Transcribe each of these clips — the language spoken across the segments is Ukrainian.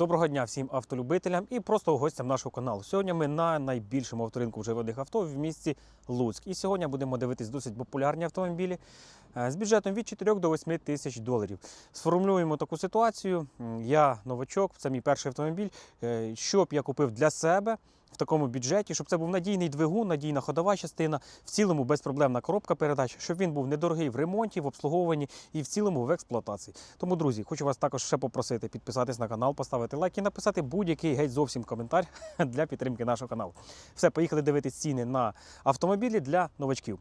Доброго дня всім автолюбителям і просто гостям нашого каналу. Сьогодні ми на найбільшому авторинку живодних авто в місті Луцьк. І сьогодні будемо дивитись досить популярні автомобілі е, з бюджетом від 4 до 8 тисяч доларів. Сформулюємо таку ситуацію. Я новачок, це мій перший автомобіль. Е, Що б я купив для себе в такому бюджеті, щоб це був надійний двигун, надійна ходова частина, в цілому безпроблемна коробка передач, щоб він був недорогий в ремонті, в обслуговуванні і в цілому в експлуатації. Тому, друзі, хочу вас також ще попросити підписатись на канал, поставити лайк і написати будь-який геть зовсім коментар для підтримки нашого каналу. Все, поїхали дивитись ціни на автомобілі для новачків.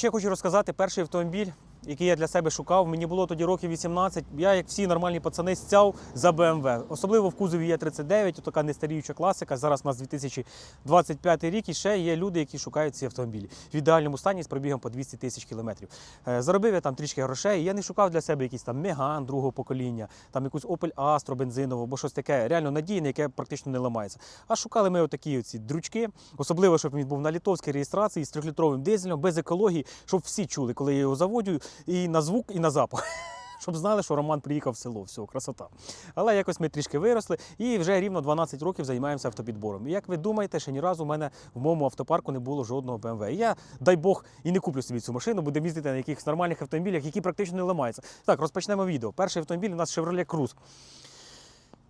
Ще хочу розказати перший автомобіль, який я для себе шукав. Мені було тоді років 18. Я, як всі нормальні пацани, стяв за BMW. Особливо в кузові є 39, така нестаріюча класика. Зараз у нас 2025 рік і ще є люди, які шукають ці автомобілі в ідеальному стані з пробігом по 200 тисяч кілометрів. Е, Заробив я там трішки грошей. Я не шукав для себе якийсь там Меган другого покоління, там якусь Opel Astra бензинову, або щось таке реально надійне, яке практично не ламається. А шукали ми отакі оці дрючки, особливо, щоб він був на літовській реєстрації з трьохлітровим дизелем, без екології, щоб всі чули, коли я його заводю, і на звук, і на запах. Щоб знали, що Роман приїхав в село, все, красота. Але якось ми трішки виросли і вже рівно 12 років займаємося автопідбором. І як ви думаєте, ще ні разу в мене в моєму автопарку не було жодного BMW. Я, дай Бог, і не куплю собі цю машину, будемо їздити на якихось нормальних автомобілях, які практично не ламаються. Так, розпочнемо відео. Перший автомобіль у нас Chevrolet Cruze.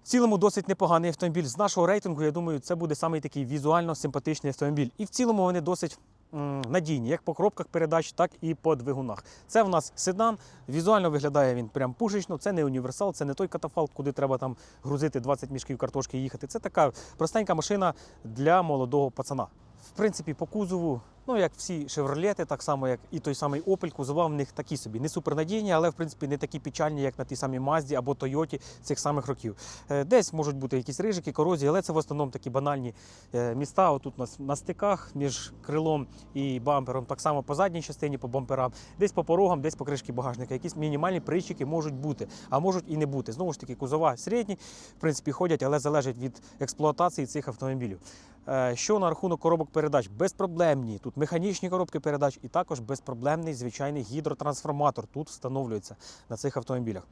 В цілому досить непоганий автомобіль. З нашого рейтингу, я думаю, це буде самий такий візуально симпатичний автомобіль. І в цілому вони досить надійні, як по коробках передач, так і по двигунах. Це в нас седан. Візуально виглядає він прям пушечно. Це не універсал, це не той катафалк, куди треба там грузити 20 мішків картошки і їхати. Це така простенька машина для молодого пацана. В принципі, по кузову, ну як всі шевролети, так само як і той самий Opel, кузова в них такі собі, не супернадійні, але в принципі не такі печальні, як на тій самій Мазді або Тойоті цих самих років. Е, Десь можуть бути якісь рижики, корозії, але це в основному такі банальні е, міста. Отут на, на стиках між крилом і бампером, так само по задній частині, по бамперам, десь по порогам, десь по кришки багажника. Якісь мінімальні причики можуть бути, а можуть і не бути. Знову ж таки, кузова середні, в принципі, ходять, але залежить від експлуатації цих автомобілів. Е, Що на рахунок коробок передач? Безпроблемні. Тут механічні коробки передач і також безпроблемний звичайний гідротрансформатор тут встановлюється на цих автомобілях.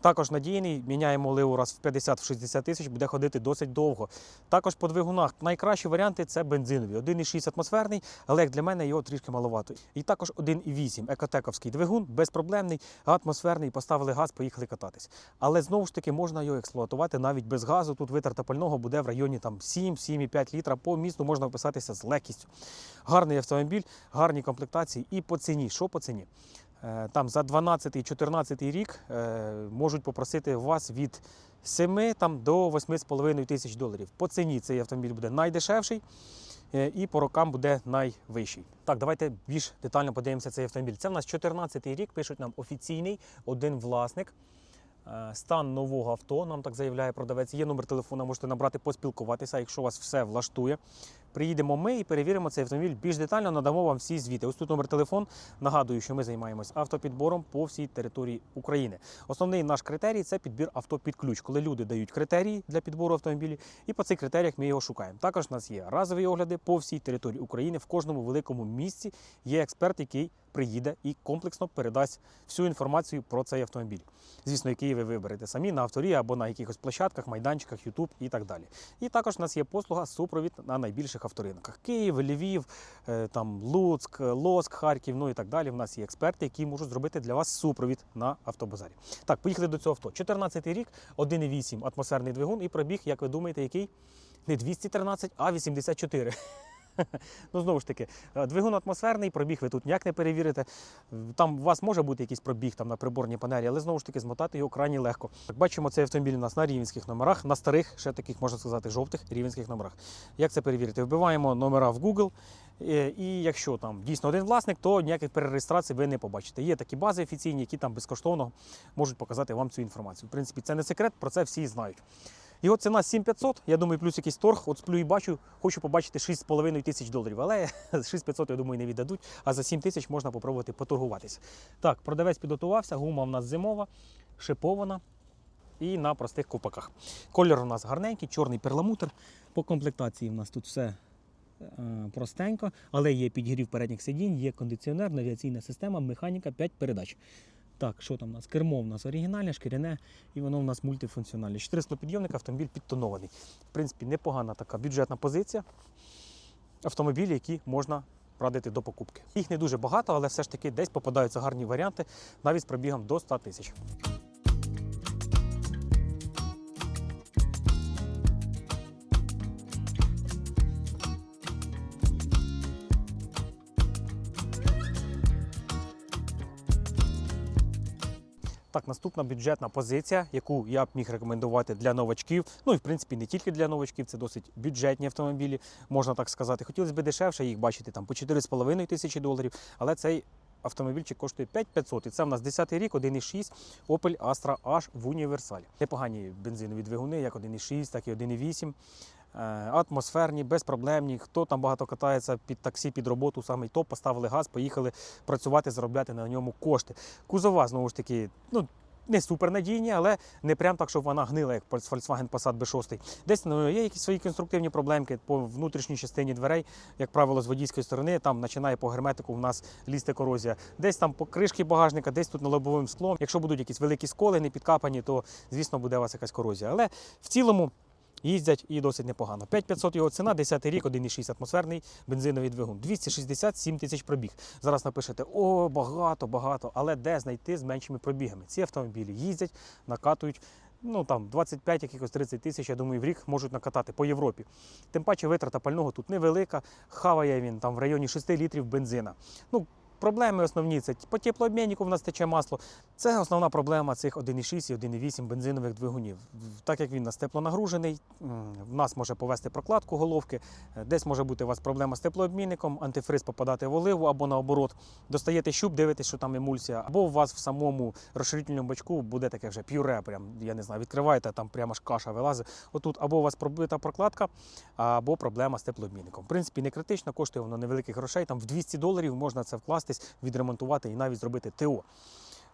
Також надійний, міняємо ливу раз в 50-60 тисяч, буде ходити досить довго. Також по двигунах найкращі варіанти це бензинові. 1,6 атмосферний, але як для мене його трішки маловато. І також 1,8 екотековський двигун, безпроблемний, атмосферний. Поставили газ, поїхали кататись. Але знову ж таки можна його експлуатувати навіть без газу. Тут витрата пального буде в районі там 7-7,5 літра. По місту можна вписатися з легкістю. Гарний автомобіль, гарні комплектації і по ціні. Що по ціні? Е, Там за 12-14 рік е, можуть попросити вас від 7 там, до 8,5 тисяч доларів. По ціні цей автомобіль буде найдешевший е, і по рокам буде найвищий. Так, давайте більш детально подивимося цей автомобіль. Це в нас 14 рік, пишуть нам офіційний, один власник. Стан нового авто, нам так заявляє продавець. Є номер телефона, можете набрати, поспілкуватися, якщо вас все влаштує. Приїдемо ми і перевіримо цей автомобіль більш детально, надамо вам всі звіти. Ось тут номер телефон. Нагадую, що ми займаємось автопідбором по всій території України. Основний наш критерій це підбір авто під ключ, коли люди дають критерії для підбору автомобілів, і по цих критеріях ми його шукаємо. Також у нас є разові огляди по всій території України. В кожному великому місці є експерт, який приїде і комплексно передасть всю інформацію про цей автомобіль. Звісно, який ви виберете самі на авторі або на якихось площадках, майданчиках, YouTube і так далі. І також у нас є послуга супровід на найбільших авторинках: Київ, Львів, е, там Луцьк, Лоск, Харків, ну і так далі. У нас є експерти, які можуть зробити для вас супровід на автобазарі. Так, поїхали до цього авто. 14 рік, 1,8 атмосферний двигун і пробіг, як ви думаєте, який? Не 213, а 84. Ну, знову ж таки, е, двигун атмосферний, пробіг ви тут ніяк не перевірите. Там у вас може бути якийсь пробіг там на приборній панелі, але знову ж таки змотати його крайні легко. Так, бачимо, цей автомобіль у нас на рівенських номерах, на старих, ще таких, можна сказати, жовтих рівенських номерах. Як це перевірити? Вбиваємо номера в Google. е, І якщо там дійсно один власник, то ніяких перереєстрацій ви не побачите. Є такі бази офіційні, які там безкоштовно можуть показати вам цю інформацію. В принципі, це не секрет, про це всі знають. Його ціна 7500, я думаю, плюс якийсь торг. От сплю і бачу, хочу побачити 6,5 тисяч доларів. Але 6500, я думаю, не віддадуть, а за 7 тисяч можна попробувати поторгуватися. Так, продавець підготувався, гума в нас зимова, шипована і на простих купаках. Колір у нас гарненький, чорний перламутр. По комплектації у нас тут все е, простенько, але є підігрів передніх сидінь, є кондиціонер, навігаційна система, механіка, 5 передач. Так, що там у нас? Кермо у нас оригінальне, шкіряне, і воно у нас мультифункціональне. 400 підйомник, автомобіль підтонований. В принципі, непогана така бюджетна позиція. Автомобілі, які можна радити до покупки. Їх не дуже багато, але все ж таки десь попадаються гарні варіанти, навіть з пробігом до 100 тисяч. Так, наступна бюджетна позиція, яку я б міг рекомендувати для новачків. Ну і в принципі не тільки для новачків, це досить бюджетні автомобілі, можна так сказати. Хотілося б дешевше їх бачити там по 4,5 тисячі доларів, але цей автомобільчик коштує 5500. І це в нас 10-й рік, 1,6 Opel Astra H в універсалі. Непогані бензинові двигуни, як 1,6, так і 1,8. Е, Атмосферні, безпроблемні. Хто там багато катається під таксі, під роботу, самий топ, поставили газ, поїхали працювати, заробляти на ньому кошти. Кузова, знову ж таки, ну. Не супернадійні, але не прям так, щоб вона гнила, як Volkswagen Passat B6. Десь ну, є якісь свої конструктивні проблемки по внутрішній частині дверей, як правило, з водійської сторони, там починає по герметику в нас лізти корозія. Десь там по кришки багажника, десь тут на лобовим склом. Якщо будуть якісь великі сколи, не підкапані, то звісно буде у вас якась корозія. Але в цілому їздять і досить непогано. 5500 його ціна, 10 рік, 1,6 атмосферний бензиновий двигун. 267 тисяч пробіг. Зараз напишете, о, багато, багато, але де знайти з меншими пробігами? Ці автомобілі їздять, накатують. Ну там 25, якихось 30 тисяч, я думаю, в рік можуть накатати по Європі. Тим паче витрата пального тут невелика, хаває він там в районі 6 літрів бензина. Ну, Проблеми основні це по теплообміннику в нас тече масло. Це основна проблема цих 1,6 і 1,8 бензинових двигунів. Так як він у нас теплонагружений, в нас може повести прокладку головки, е, десь може бути у вас проблема з теплообмінником, антифриз попадати в оливу або наоборот. Достаєте щуп, дивитесь, що там емульсія, або у вас в самому розширительному бачку буде таке вже пюре, прям, я не знаю, відкриваєте, там прямо ж каша вилазить. Отут або у вас пробита прокладка, або проблема з теплообмінником. В принципі, не критично, коштує воно невеликих грошей. Там в 200 доларів можна це вкластись, відремонтувати і навіть зробити ТО,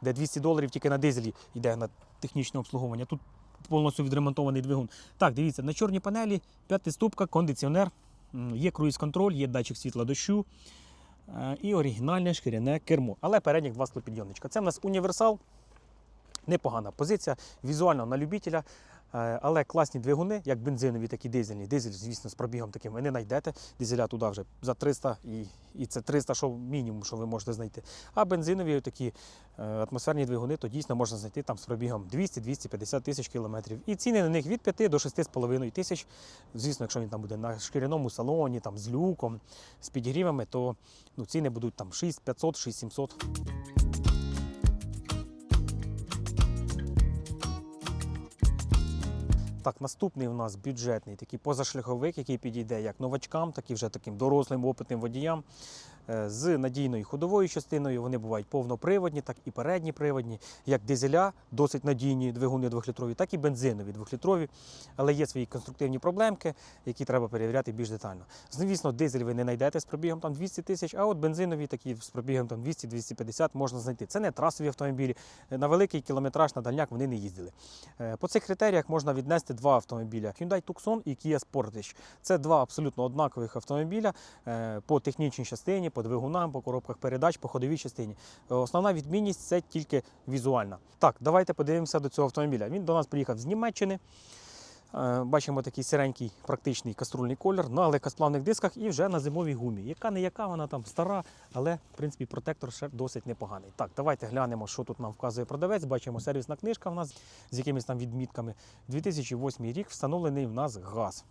де 200 доларів тільки на дизелі йде на технічне обслуговування. Тут повністю відремонтований двигун. Так, дивіться, на чорній панелі п'ятиступка, кондиціонер, є круїз-контроль, є датчик світла дощу е, і оригінальне шкіряне кермо. Але передніх два склопідйомничка. Це в нас універсал. Непогана позиція, візуально на любителя, але класні двигуни, як бензинові, так і дизельні. Дизель, звісно, з пробігом таким ви не знайдете. Дизеля туди вже за 300 і, і це 300, що мінімум, що ви можете знайти. А бензинові такі е, атмосферні двигуни, то дійсно можна знайти там з пробігом 200-250 тисяч кілометрів. І ціни на них від 5 до 6,5 тисяч. Звісно, якщо він там буде на шкіряному салоні, там з люком, з підігрівами, то ну, ціни будуть там 6500, Так, наступний у нас бюджетний такий позашляховик, який підійде як новачкам, так і вже таким дорослим опитним водіям з надійною ходовою частиною. Вони бувають повноприводні, так і передні приводні, як дизеля, досить надійні двигуни двохлітрові, так і бензинові двохлітрові. Але є свої конструктивні проблемки, які треба перевіряти більш детально. Звісно, дизель ви не знайдете з пробігом там 200 тисяч, а от бензинові такі з пробігом там 200-250 можна знайти. Це не трасові автомобілі. На великий кілометраж на дальняк вони не їздили. Е, По цих критеріях можна віднести два автомобіля: Hyundai Tucson і Kia Sportage. Це два абсолютно однакових автомобіля е, по технічній частині, по двигунам, по коробках передач, по ходовій частині. Е, Основна відмінність це тільки візуальна. Так, давайте подивимося до цього автомобіля. Він до нас приїхав з Німеччини. Е, Бачимо такий сіренький практичний каструльний колір на легкосплавних дисках і вже на зимовій гумі. Яка не яка, вона там стара, але в принципі протектор ще досить непоганий. Так, давайте глянемо, що тут нам вказує продавець. Бачимо сервісна книжка в нас з якимись там відмітками. 2008 рік встановлений в нас газ.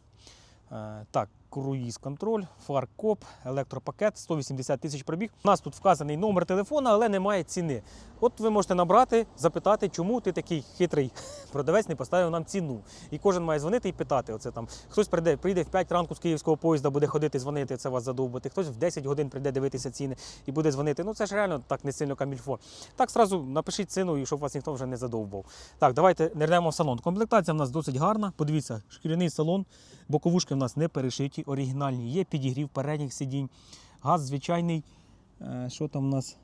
Е, Так, круїз контроль, фаркоп, електропакет, 180 тисяч пробіг. У нас тут вказаний номер телефона, але немає ціни. От ви можете набрати, запитати, чому ти такий хитрий продавець не поставив нам ціну. І кожен має дзвонити і питати. Оце там хтось прийде, прийде в 5 ранку з київського поїзда, буде ходити, дзвонити, це вас задовбати. Хтось в 10 годин прийде дивитися ціни і буде дзвонити. Ну це ж реально так не сильно камільфо. Так зразу напишіть ціну, і щоб вас ніхто вже не задовбав. Так, давайте нернемо в салон. Комплектація в нас досить гарна. Подивіться, шкіряний салон, боковушки в нас не перешиті, оригінальні. Є підігрів передніх сидінь. Газ звичайний. Е, Що там у нас?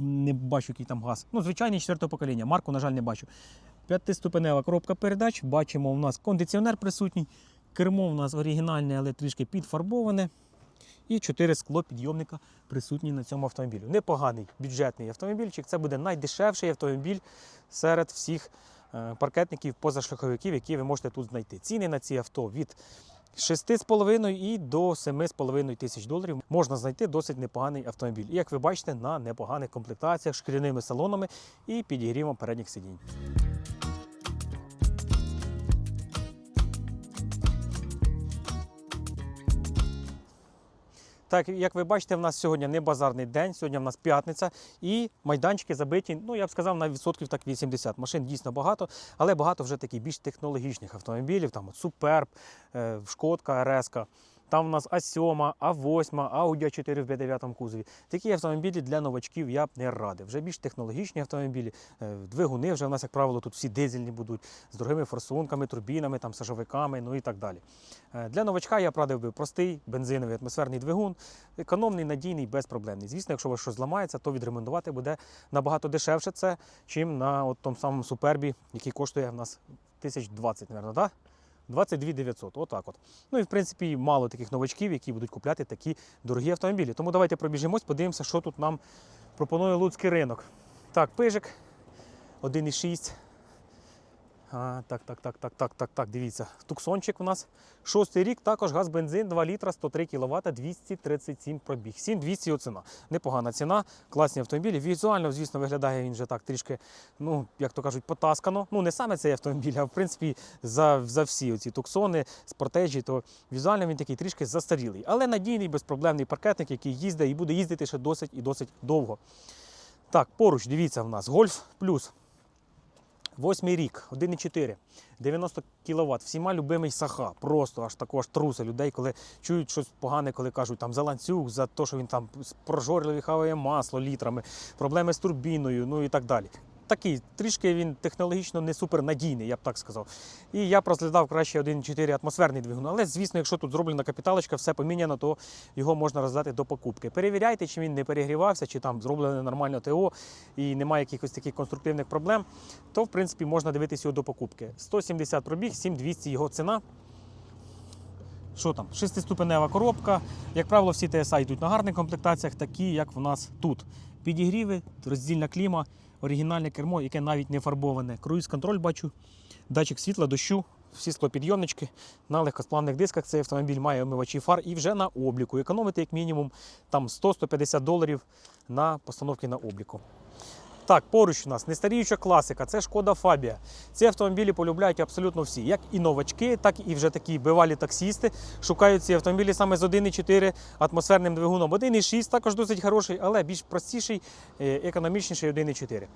Не бачу, який там газ. Ну, звичайний четвертого покоління. Марку, на жаль, не бачу. П'ятиступенева коробка передач. Бачимо, у нас кондиціонер присутній. Кермо у нас оригінальне, але трішки підфарбоване. і 4 склопідйомника присутні на цьому автомобілі. Непоганий бюджетний автомобільчик. Це буде найдешевший автомобіль серед всіх е, паркетників, позашляховиків, які ви можете тут знайти. Ціни на ці авто від 6,5 і до 7,5 тисяч доларів можна знайти досить непоганий автомобіль. І як ви бачите, на непоганих комплектаціях, шкіряними салонами і підігрівом передніх сидінь. Так, як ви бачите, в нас сьогодні не базарний день, сьогодні в нас п'ятниця, і майданчики забиті, ну я б сказав, на відсотків так 80. Машин дійсно багато, але багато вже таких більш технологічних автомобілів. Там от Суперб, Шкодка, РС. Там у нас А7, А8, Audi a 4 в B9 кузові. Такі автомобілі для новачків я б не радив. Вже більш технологічні автомобілі, е, двигуни вже в нас, як правило, тут всі дизельні будуть з дорогими форсунками, турбінами, там, сажовиками, ну і так далі. Е, Для новачка я б радив би простий бензиновий атмосферний двигун, економний, надійний, безпроблемний. Звісно, якщо у вас щось зламається, то відремонтувати буде набагато дешевше це, чим на от тому самому супербі, який коштує в нас 1020, мабуть, да? 22 900, отак от. Ну і в принципі мало таких новачків, які будуть купляти такі дорогі автомобілі. Тому давайте пробіжимось, подивимося, що тут нам пропонує луцький ринок. Так, пижик 1,6. А, так, так, так, так, так, так, так, дивіться. Туксончик у нас. Шостий рік, також газ бензин, 2 літра, 103 кВт, 237 пробіг. 7200 його ціна. Непогана ціна, класні автомобілі. Візуально, звісно, виглядає він вже так трішки, ну, як то кажуть, потаскано. Ну, не саме цей автомобіль, а в принципі за, за всі оці туксони, спортежі, то візуально він такий трішки застарілий. Але надійний, безпроблемний паркетник, який їздить і буде їздити ще досить і досить довго. Так, поруч, дивіться, в нас Гольф плюс. Восьмий рік, 1,4, 90 кВт. Всіма любимий саха. Просто аж також труси людей, коли чують щось погане, коли кажуть там за ланцюг, за те, що він там прожорливі хаває масло літрами, проблеми з турбіною, ну і так далі. Такий, трішки він технологічно не супернадійний, я б так сказав. І я б розглядав краще 1,4 атмосферний двигун. Але, звісно, якщо тут зроблена капіталочка, все поміняно, то його можна роздати до покупки. Перевіряйте, чи він не перегрівався, чи там зроблене нормально ТО і немає якихось таких конструктивних проблем, то в принципі можна дивитися його до покупки. 170 пробіг, 7200 його ціна. Що там? Шестиступенева коробка. Як правило, всі TSI йдуть на гарних комплектаціях, такі, як в нас тут. Підігріви, роздільна кліма, оригінальне кермо, яке навіть не фарбоване. Круїз-контроль бачу, датчик світла, дощу, всі склопідйомнички. На легкосплавних дисках цей автомобіль має омивачі фар і вже на обліку. Економити як мінімум там 100-150 доларів на постановки на обліку. Так, поруч у нас нестаріюча класика, це шкода Фабія. Ці автомобілі полюбляють абсолютно всі, як і новачки, так і вже такі бивалі таксісти. Шукають ці автомобілі саме з 1,4 атмосферним двигуном. 1,6 також досить хороший, але більш простіший, е, економічніший 1,4.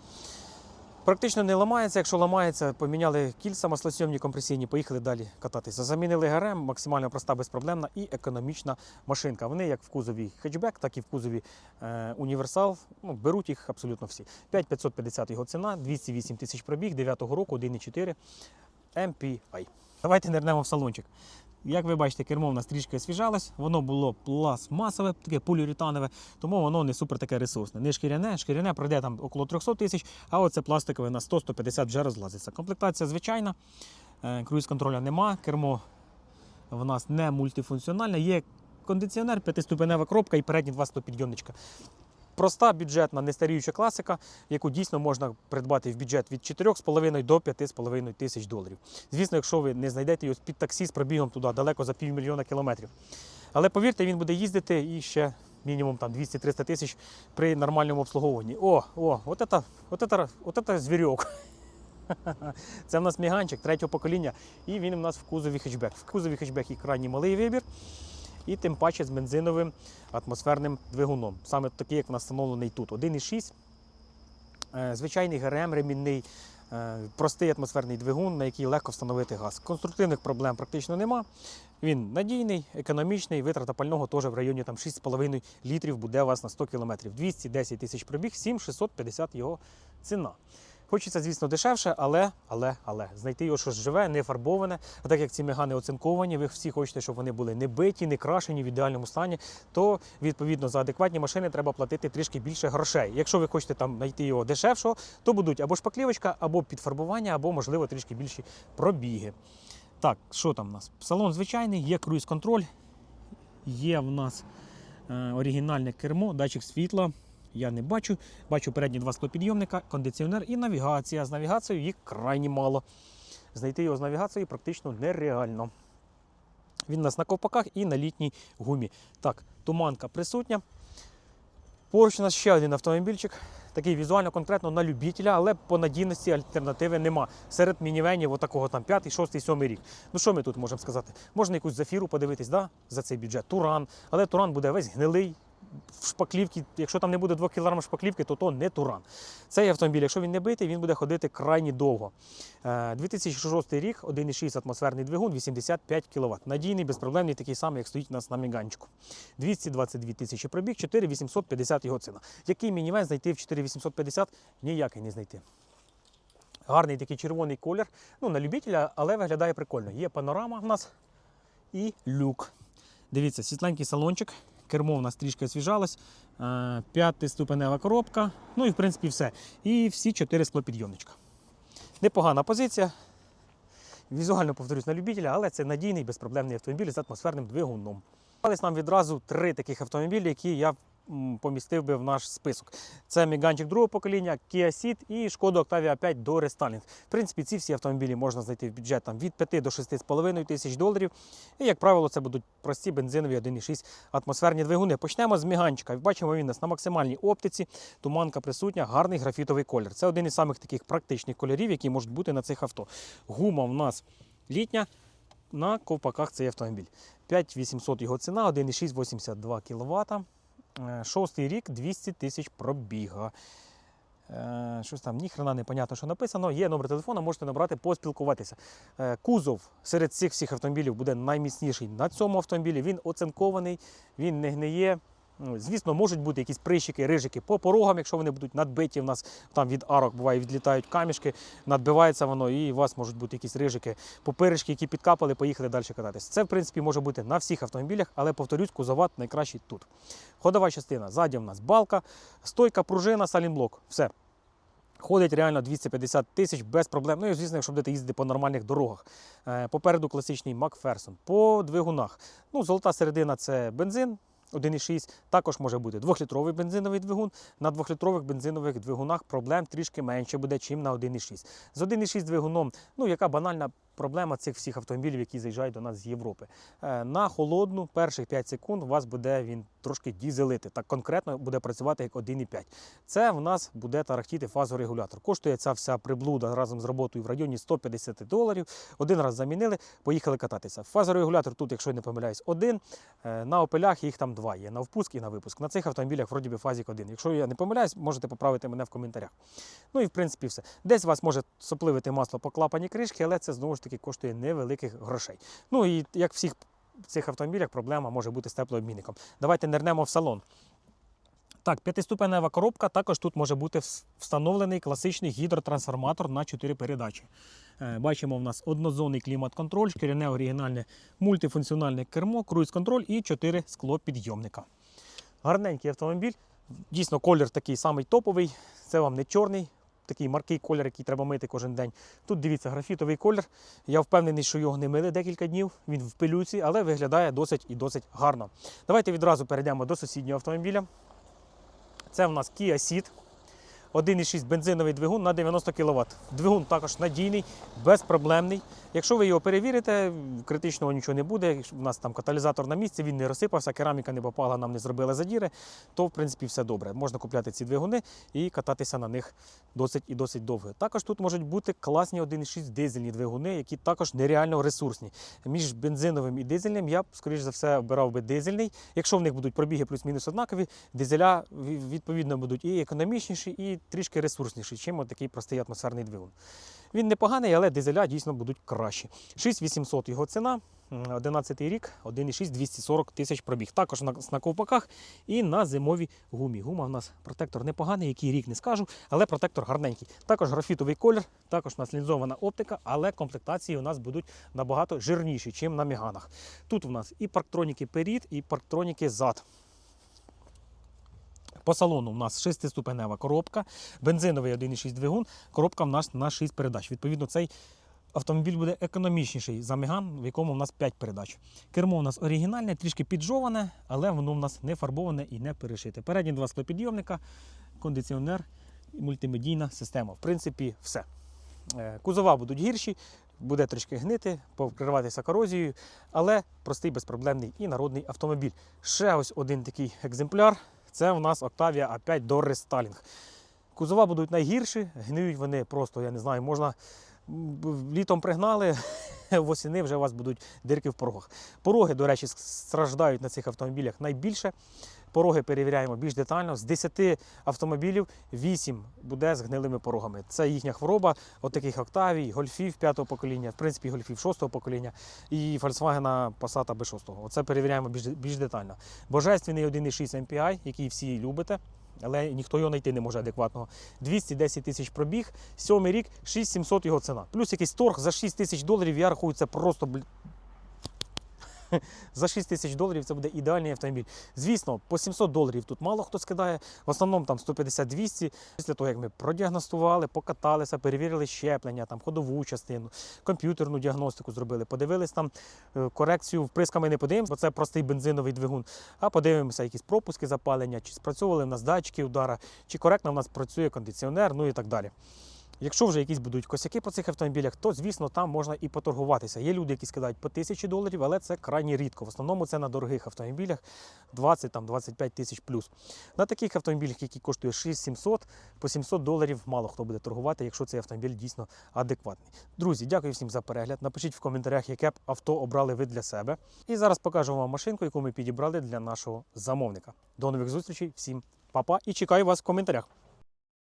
Практично не ламається. Якщо ламається, поміняли кільця маслосйомні компресійні, поїхали далі кататися. Замінили ГРМ, максимально проста, безпроблемна і економічна машинка. Вони як в кузові хетчбек, так і в кузові е, універсал. Ну, беруть їх абсолютно всі. 5550 його ціна, 208 тисяч пробіг, 9-го року, 1,4 MPI. Давайте нирнемо в салончик. Як ви бачите, кермо в нас трішки освіжалось, воно було пластмасове, таке поліуретанове, тому воно не супер таке ресурсне. Не шкіряне, шкіряне пройде там около 300 тисяч, а оце пластикове на 100-150 вже розлазиться. Комплектація звичайна, е, круїз контроля нема, кермо в нас не мультифункціональне, є кондиціонер, п'ятиступенева коробка і передні два стопідйомничка. Проста бюджетна нестаріюча класика, яку дійсно можна придбати в бюджет від 4,5 до 5,5 тисяч доларів. Звісно, якщо ви не знайдете його під таксі з пробігом туди далеко за півмільйона кілометрів. Але повірте, він буде їздити і ще мінімум там 200-300 тисяч при нормальному обслуговуванні. О, о, от це, от от звірьок. Це в нас міганчик третього покоління, і він у нас в кузові хетчбек. В кузові хетчбек і крайній малий вибір, і тим паче з бензиновим атмосферним двигуном. Саме такий, як в нас встановлений тут. 1,6. Е, Звичайний ГРМ ремінний, е, простий атмосферний двигун, на який легко встановити газ. Конструктивних проблем практично нема. Він надійний, економічний, витрата пального теж в районі там, 6,5 літрів буде у вас на 100 км. 210 тисяч пробіг, 7650 його ціна. Хочеться, звісно, дешевше, але, але, але знайти його щось живе, не фарбоване. А так як ці мегани оцинковані, ви всі хочете, щоб вони були не биті, не крашені в ідеальному стані, то відповідно за адекватні машини треба платити трішки більше грошей. Якщо ви хочете там знайти його дешевшого, то будуть або шпаклівочка, або підфарбування, або, можливо, трішки більші пробіги. Так, що там у нас? Салон звичайний, є круїз-контроль, є в нас Е, оригінальне кермо, датчик світла. Я не бачу. Бачу передні два склопідйомника, кондиціонер і навігація. З навігацією їх крайні мало. Знайти його з навігацією практично нереально. Він у нас на ковпаках і на літній гумі. Так, туманка присутня. Поруч у нас ще один автомобільчик. Такий візуально конкретно на любителя, але по надійності альтернативи нема. Серед мінівенів отакого там 5, 6, 7 рік. Ну що ми тут можемо сказати? Можна якусь зафіру подивитись, да? за цей бюджет. Туран. Але туран буде весь гнилий. В шпаклівці, якщо там не буде 2 кг шпаклівки, то то не туран. Цей автомобіль, якщо він не битий, він буде ходити крайні довго. Е, 2006 рік, 1,6 атмосферний двигун, 85 кВт. Надійний, безпроблемний, такий самий, як стоїть у нас на міганчику. 222 тисячі пробіг, 4850 його ціна. Який мінівен знайти в 4850? Ніякий не знайти. Гарний такий червоний колір. Ну, на любителя, але виглядає прикольно. Є панорама в нас і люк. Дивіться, світленький салончик. Кермо в нас трішки освіжалось. Е, П'ятиступенева коробка. Ну і в принципі все. І всі чотири склопідйомничка. Непогана позиція. Візуально повторюсь на любителя, але це надійний безпроблемний автомобіль з атмосферним двигуном. Попались нам відразу три таких автомобілі, які я помістив би в наш список. Це Міганчик другого покоління, Kia Ceed і Шкода Octavia 5 до рестайлінг. В принципі, ці всі автомобілі можна знайти в бюджет там, від 5 до 6,5 тисяч доларів. І, як правило, це будуть прості бензинові 1,6 атмосферні двигуни. Почнемо з Міганчика. Бачимо, він у нас на максимальній оптиці, туманка присутня, гарний графітовий колір. Це один із самих таких практичних кольорів, які можуть бути на цих авто. Гума в нас літня. На ковпаках цей автомобіль. 5800 його ціна, 1,6 82 кВт. Е, Шостий рік 200 тисяч пробіга. Е, Щось там ніхрена не понятно, що написано. Є номер телефону, можете набрати, поспілкуватися. Е, Кузов серед цих всіх автомобілів буде найміцніший на цьому автомобілі. Він оцинкований, він не гниє. Звісно, можуть бути якісь прищики, рижики по порогам, якщо вони будуть надбиті. В нас там від арок буває, відлітають камішки, надбивається воно, і у вас можуть бути якісь рижики, попиришки, які підкапали, поїхали далі кататися. Це, в принципі, може бути на всіх автомобілях, але повторюсь, кузова найкращий тут. Ходова частина. Ззаді в нас балка, стойка, пружина, салінблок. Все. Ходить реально 250 тисяч без проблем. Ну і звісно, якщо будете їздити по нормальних дорогах. Е, Попереду класичний Макферсон. По двигунах. Ну, золота середина це бензин. 1,6, також може бути 2-літровий бензиновий двигун. На 2-літрових бензинових двигунах проблем трішки менше буде, ніж на 1,6. З 1,6 двигуном, ну яка банальна проблема цих всіх автомобілів, які заїжджають до нас з Європи. Е, На холодну перших 5 секунд у вас буде він трошки дізелити. Так конкретно буде працювати як 1,5. Це в нас буде тарахтіти фазорегулятор. Коштує ця вся приблуда разом з роботою в районі 150 доларів. Один раз замінили, поїхали кататися. Фазорегулятор тут, якщо я не помиляюсь, один. Е, На опелях їх там два є на впуск і на випуск. На цих автомобілях вроді би фазік один. Якщо я не помиляюсь, можете поправити мене в коментарях. Ну і в принципі все. Десь вас може сопливити масло по клапані кришки, але це знову ж таки коштує невеликих грошей. Ну і як в всіх цих автомобілях проблема може бути з теплообмінником. Давайте нирнемо в салон. Так, п'ятиступенева коробка. Також тут може бути встановлений класичний гідротрансформатор на 4 передачі. Е, Бачимо, в нас однозонний клімат-контроль, шкіряне оригінальне мультифункціональне кермо, круїз-контроль і 4 склопідйомника. Гарненький автомобіль. Дійсно, колір такий самий топовий. Це вам не чорний, такий маркий колір, який треба мити кожен день. Тут дивіться, графітовий колір. Я впевнений, що його не мили декілька днів. Він в пилюці, але виглядає досить і досить гарно. Давайте відразу перейдемо до сусіднього автомобіля. Це в нас Kia Ceed. 1,6 бензиновий двигун на 90 кВт. Двигун також надійний, безпроблемний. Якщо ви його перевірите, критичного нічого не буде. Якщо у нас там каталізатор на місці, він не розсипався, кераміка не попала, нам не зробили задіри, то в принципі все добре. Можна купляти ці двигуни і кататися на них досить і досить довго. Також тут можуть бути класні 1,6 дизельні двигуни, які також нереально ресурсні. Між бензиновим і дизельним я б, скоріш за все, обирав би дизельний. Якщо в них будуть пробіги плюс-мінус однакові, дизеля відповідно будуть і економічніші, і трішки ресурсніші, чим такий простий атмосферний двигун. Він непоганий, але дизеля дійсно будуть кращі. 6800 його ціна. 11 рік, 1,6 240 тисяч пробіг. Також на, ковпаках і на зимовій гумі. Гума в нас протектор непоганий, який рік не скажу, але протектор гарненький. Також графітовий колір, також у нас лінзована оптика, але комплектації у нас будуть набагато жирніші, ніж на міганах. Тут у нас і парктроніки перед, і парктроніки зад. По салону у нас шестиступенева коробка, бензиновий 1,6 двигун, коробка в нас на 6 передач. Відповідно, цей автомобіль буде економічніший за Меган, в якому в нас 5 передач. Кермо у нас оригінальне, трішки піджоване, але воно в нас не фарбоване і не перешите. Передні два склопідйомника, кондиціонер і мультимедійна система. В принципі, все. Е, Кузова будуть гірші, буде трішки гнити, покриватися корозією, але простий, безпроблемний і народний автомобіль. Ще ось один такий екземпляр. Це у нас Octavia A5 до рестайлінг. Кузова будуть найгірші, гниють вони просто, я не знаю, можна літом пригнали, восени вже у вас будуть дирки в порогах. Пороги, до речі, страждають на цих автомобілях найбільше. Пороги перевіряємо більш детально. З 10 автомобілів 8 буде з гнилими порогами. Це їхня хвороба, от Октавій, гольфів 5-го покоління, в принципі, гольфів 6-го покоління і Volkswagen Passat B6. Оце перевіряємо більш, більш детально. Божественний 1.6 MPI, який всі любите. Але ніхто його знайти не може адекватного. 210 тисяч пробіг, сьомий рік, 6700 його ціна. Плюс якийсь торг за 6 тисяч доларів, я рахую, це просто за 6 тисяч доларів це буде ідеальний автомобіль. Звісно, по 700 доларів тут мало хто скидає. В основному там 150-200. Після того, як ми продіагностували, покаталися, перевірили щеплення, там ходову частину, комп'ютерну діагностику зробили, подивились там е, корекцію вприсками не подивимося, бо це простий бензиновий двигун. А подивимося, якісь пропуски запалення, чи спрацьовували в нас датчики удара, чи коректно в нас працює кондиціонер, ну і так далі. Якщо вже якісь будуть косяки по цих автомобілях, то звісно там можна і поторгуватися. Є люди, які скидають по тисячі доларів, але це крайні рідко. В основному це на дорогих автомобілях 20-25 тисяч плюс. На таких автомобілях, які коштують 6700, по 700 доларів мало хто буде торгувати, якщо цей автомобіль дійсно адекватний. Друзі, дякую всім за перегляд. Напишіть в коментарях, яке б авто обрали ви для себе. І зараз покажу вам машинку, яку ми підібрали для нашого замовника. До нових зустрічей, всім па-па і чекаю вас в коментарях.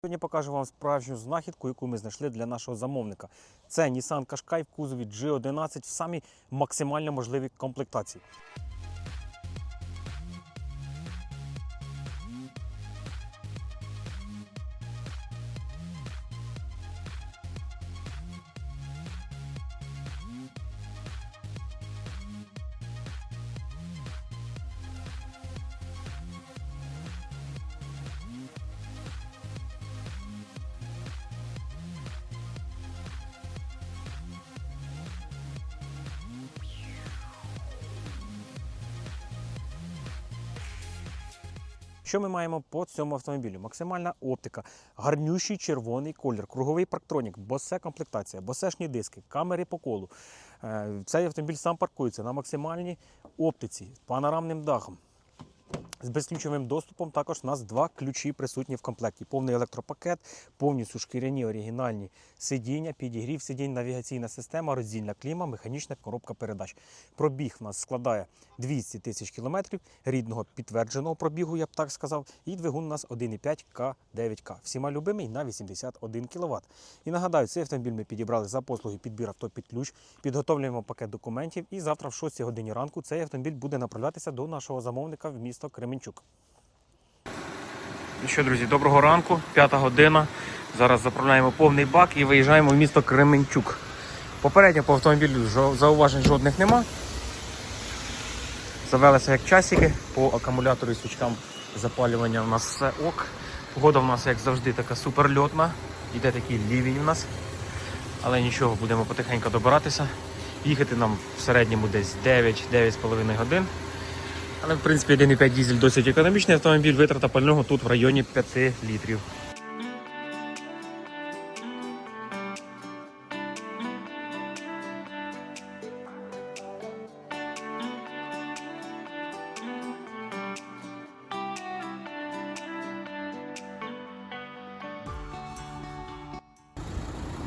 Сьогодні покажу вам справжню знахідку, яку ми знайшли для нашого замовника. Це Nissan Qashqai в кузові G11 в самій максимально можливій комплектації. Що ми маємо по цьому автомобілю? Максимальна оптика, гарнющий червоний колір, круговий парктронік, босе комплектація, босешні диски, камери по колу. Е, Цей автомобіль сам паркується на максимальній оптиці, панорамним дахом. З безключовим доступом також у нас два ключі присутні в комплекті. Повний електропакет, повністю шкіряні оригінальні сидіння, підігрів сидінь, навігаційна система, роздільна кліма, механічна коробка передач. Пробіг у нас складає 200 тисяч кілометрів, рідного підтвердженого пробігу, я б так сказав. І двигун у нас 1,5 К9К. Всіма любимий на 81 кВт. І нагадаю, цей автомобіль ми підібрали за послуги підбір авто під ключ, підготовлюємо пакет документів. І завтра в 6 годині ранку цей автомобіль буде направлятися до нашого замовника в місто Кременчук. Ну що, друзі, доброго ранку, п'ята година. Зараз заправляємо повний бак і виїжджаємо в місто Кременчук. Попередньо по автомобілю зауважень жодних нема. Завелися як часики, по акумулятору і свічкам запалювання у нас все ок. Погода в нас, як завжди, така суперльотна. Іде такий лівень у нас. Але нічого, будемо потихеньку добиратися. Їхати нам в середньому десь 9-9,5 годин. Але в принципі 1,5 дізель досить економічний автомобіль, витрата пального тут в районі 5 літрів.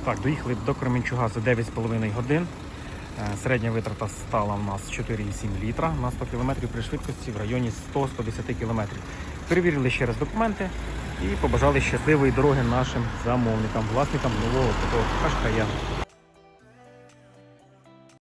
Так, доїхали до Кременчуга за 9,5 годин. Е, Середня витрата стала у нас 4,7 літра на 100 км при швидкості в районі 100-110 км. Перевірили ще раз документи і побажали щасливої дороги нашим замовникам, власникам нового такого кашкая.